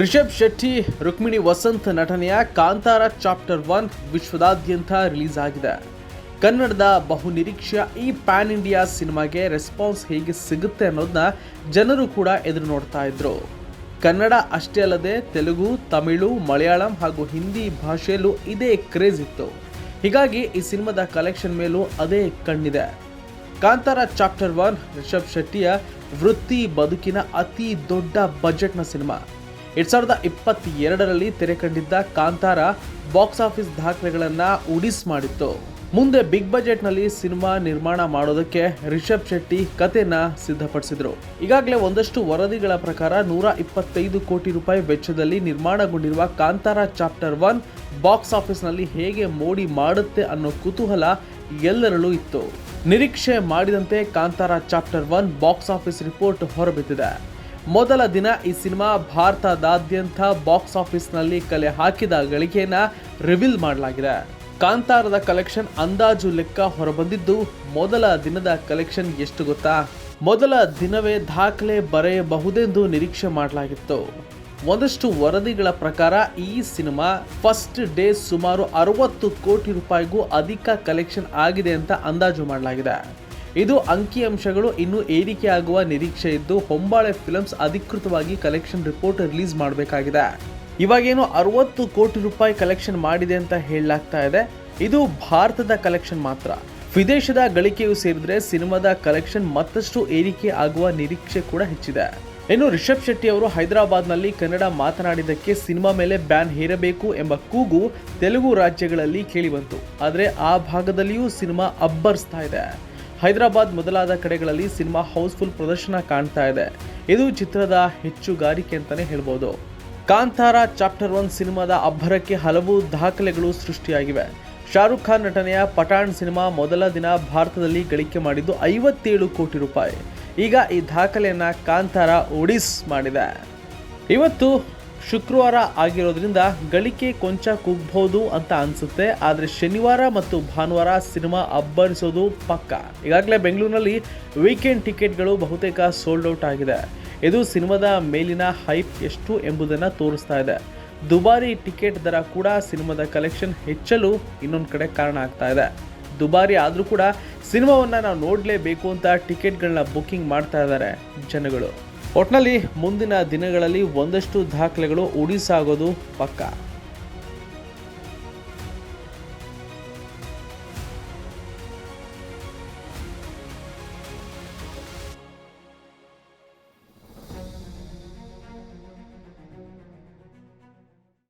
ರಿಷಬ್ ಶೆಟ್ಟಿ, ರುಕ್ಮಿಣಿ ವಸಂತ್ ನಟನೆಯ Kantara chapter one ವಿಶ್ವದಾದ್ಯಂತ release ಆಗಿದೆ. ಕನ್ನಡದ ಬಹುನಿರೀಕ್ಷೆಯ ಈ ಪ್ಯಾನ್ ಇಂಡಿಯಾ ಸಿನಿಮಾಗೆ ರೆಸ್ಪಾನ್ಸ್ ಹೇಗೆ ಸಿಗುತ್ತೆ ಅನ್ನೋದನ್ನ ಜನರು ಕೂಡ ಎದುರು ನೋಡ್ತಾ ಇದ್ರು. ಕನ್ನಡ ಅಷ್ಟೇ ಅಲ್ಲದೆ ತೆಲುಗು, ತಮಿಳು, ಮಲಯಾಳಂ ಹಾಗೂ ಹಿಂದಿ ಭಾಷೆಯಲ್ಲೂ ಇದೇ ಕ್ರೇಜ್ ಇತ್ತು. ಹೀಗಾಗಿ ಈ ಸಿನಿಮಾದ ಕಲೆಕ್ಷನ್ ಮೇಲೂ ಅದೇ ಕಣ್ಣಿದೆ. ಕಾಂತಾರ ಚಾಪ್ಟರ್ ಒನ್ ರಿಷಬ್ ಶೆಟ್ಟಿಯ ವೃತ್ತಿ ಬದುಕಿನ ಅತಿ ದೊಡ್ಡ ಬಜೆಟ್ನ ಸಿನಿಮಾ. ಎರಡ್ ಸಾವಿರದ ಇಪ್ಪತ್ತೆರಡರಲ್ಲಿ ತೆರೆ ಕಂಡಿದ್ದ ಕಾಂತಾರ ಬಾಕ್ಸ್ ಆಫೀಸ್ ದಾಖಲೆಗಳನ್ನು ಉಡಿಸ್ ಮಾಡಿತ್ತು. ಮುಂದೆ ಬಿಗ್ ಬಜೆಟ್ನಲ್ಲಿ ಸಿನಿಮಾ ನಿರ್ಮಾಣ ಮಾಡೋದಕ್ಕೆ ರಿಷಬ್ ಶೆಟ್ಟಿ ಕತೆನ ಸಿದ್ಧಪಡಿಸಿದ್ರು. ಈಗಾಗಲೇ ಒಂದಷ್ಟು ವರದಿಗಳ ಪ್ರಕಾರ ನೂರ ಇಪ್ಪತ್ತೈದು ಕೋಟಿ ರೂಪಾಯಿ ವೆಚ್ಚದಲ್ಲಿ ನಿರ್ಮಾಣಗೊಂಡಿರುವ ಕಾಂತಾರ ಚಾಪ್ಟರ್ ಒನ್ ಬಾಕ್ಸ್ ಆಫೀಸ್ನಲ್ಲಿ ಹೇಗೆ ಮೋಡಿ ಮಾಡುತ್ತೆ ಅನ್ನೋ ಕುತೂಹಲ ಎಲ್ಲರಲ್ಲೂ ಇತ್ತು. ನಿರೀಕ್ಷೆ ಮಾಡಿದಂತೆ Kantara chapter one box office report ಹೊರಬಿದ್ದಿದೆ. ಮೊದಲ ದಿನ ಈ ಸಿನಿಮಾ ಭಾರತದಾದ್ಯಂತ ಬಾಕ್ಸ್ ಆಫೀಸ್ನಲ್ಲಿ ಕಲೆ ಹಾಕಿದ ಗಳಿಕೆಯನ್ನ ರಿವೀಲ್ ಮಾಡಲಾಗಿದೆ. ಕಾಂತಾರದ ಕಲೆಕ್ಷನ್ ಅಂದಾಜು ಲೆಕ್ಕ ಹೊರಬಂದಿದ್ದು ಮೊದಲ ದಿನದ ಕಲೆಕ್ಷನ್ ಎಷ್ಟು ಗೊತ್ತಾ? ಮೊದಲ ದಿನವೇ ದಾಖಲೆ ಬರೆಯಬಹುದೆಂದು ನಿರೀಕ್ಷೆ ಮಾಡಲಾಗಿತ್ತು. ಒಂದಷ್ಟು ವರದಿಗಳ ಪ್ರಕಾರ ಈ ಸಿನಿಮಾ ಫಸ್ಟ್ ಡೇ ಸುಮಾರು ಅರವತ್ತು ಕೋಟಿ ರೂಪಾಯಿಗೂ ಅಧಿಕ ಕಲೆಕ್ಷನ್ ಆಗಿದೆ ಅಂತ ಅಂದಾಜು ಮಾಡಲಾಗಿದೆ. ಇದು ಅಂಕಿಅಂಶಗಳು ಇನ್ನೂ ಏರಿಕೆಯಾಗುವ ನಿರೀಕ್ಷೆ ಇದ್ದು ಹೊಂಬಾಳೆ ಫಿಲ್ಮ್ಸ್ ಅಧಿಕೃತವಾಗಿ ಕಲೆಕ್ಷನ್ ರಿಪೋರ್ಟ್ ರಿಲೀಸ್ ಮಾಡಬೇಕಾಗಿದೆ. ಇವಾಗೇನು ಅರವತ್ತು ಕೋಟಿ ರೂಪಾಯಿ ಕಲೆಕ್ಷನ್ ಮಾಡಿದೆ ಅಂತ ಹೇಳಲಾಗ್ತಾ ಇದೆ. ಇದು ಭಾರತದ ಕಲೆಕ್ಷನ್ ಮಾತ್ರ. ವಿದೇಶದ ಗಳಿಕೆಯು ಸೇರಿದ್ರೆ ಸಿನಿಮಾದ ಕಲೆಕ್ಷನ್ ಮತ್ತಷ್ಟು ಏರಿಕೆ ಆಗುವ ನಿರೀಕ್ಷೆ ಕೂಡ ಹೆಚ್ಚಿದೆ. ಇನ್ನು ರಿಷಬ್ ಶೆಟ್ಟಿ ಅವರು ಹೈದರಾಬಾದ್ನಲ್ಲಿ ಕನ್ನಡ ಮಾತನಾಡಿದ್ದಕ್ಕೆ ಸಿನಿಮಾ ಮೇಲೆ ಬ್ಯಾನ್ ಹೇರಬೇಕು ಎಂಬ ಕೂಗು ತೆಲುಗು ರಾಜ್ಯಗಳಲ್ಲಿ ಕೇಳಿಬಂತು ಆದರೆ ಆ ಭಾಗದಲ್ಲಿಯೂ ಸಿನಿಮಾ ಅಬ್ಬರಿಸ್ತಾ ಇದೆ. ಹೈದರಾಬಾದ್ ಮೊದಲಾದ ಕಡೆಗಳಲ್ಲಿ ಸಿನಿಮಾ ಹೌಸ್ಫುಲ್ ಪ್ರದರ್ಶನ ಕಾಣ್ತಾ ಇದೆ. ಇದು ಚಿತ್ರದ ಹೆಚ್ಚುಗಾರಿಕೆ ಅಂತಾನೆ ಹೇಳ್ಬೋದು. ಕಾಂತಾರ ಚಾಪ್ಟರ್ ಒನ್ ಸಿನಿಮಾದ ಅಬ್ಬರಕ್ಕೆ ಹಲವು ದಾಖಲೆಗಳು ಸೃಷ್ಟಿಯಾಗಿವೆ. ಶಾರುಖ್ ಖಾನ್ ನಟನೆಯ ಪಠಾಣ್ ಸಿನಿಮಾ ಮೊದಲ ದಿನ ಭಾರತದಲ್ಲಿ ಗಳಿಕೆ ಮಾಡಿದ್ದು ಐವತ್ತೇಳು ಕೋಟಿ ರೂಪಾಯಿ. ಈಗ ಈ ದಾಖಲೆಯನ್ನು ಕಾಂತಾರ ಒಡಿಸ್ ಮಾಡಿದೆ. ಇವತ್ತು ಶುಕ್ರವಾರ ಆಗಿರೋದ್ರಿಂದ ಗಳಿಕೆ ಕೊಂಚ ಕುಗ್ಬಹುದು ಅಂತ ಅನ್ಸುತ್ತೆ. ಆದರೆ ಶನಿವಾರ ಮತ್ತು ಭಾನುವಾರ ಸಿನಿಮಾ ಅಬ್ಬರಿಸೋದು ಪಕ್ಕ. ಈಗಾಗಲೇ ಬೆಂಗಳೂರಿನಲ್ಲಿ ವೀಕೆಂಡ್ ಟಿಕೆಟ್ಗಳು ಬಹುತೇಕ ಸೋಲ್ಡ್ ಔಟ್ ಆಗಿದೆ. ಇದು ಸಿನಿಮಾದ ಮೇಲಿನ ಹೈಪ್ ಎಷ್ಟು ಎಂಬುದನ್ನು ತೋರಿಸ್ತಾ ಇದೆ. ದುಬಾರಿ ಟಿಕೆಟ್ ದರ ಕೂಡ ಸಿನಿಮಾದ ಕಲೆಕ್ಷನ್ ಹೆಚ್ಚಲು ಇನ್ನೊಂದು ಕಡೆ ಕಾರಣ ಆಗ್ತಾ ಇದೆ. ದುಬಾರಿ ಆದರೂ ಕೂಡ ಸಿನಿಮಾವನ್ನು ನಾವು ನೋಡಲೇಬೇಕು ಅಂತ ಟಿಕೆಟ್ಗಳನ್ನ ಬುಕ್ಕಿಂಗ್ ಮಾಡ್ತಾ ಇದ್ದಾರೆ ಜನಗಳು. ಒಟ್ನಲ್ಲಿ ಮುಂದಿನ ದಿನಗಳಲ್ಲಿ ಒಂದಷ್ಟು ದಾಖಲೆಗಳು ಉಡಿಸಾಗೋದು ಪಕ್ಕ.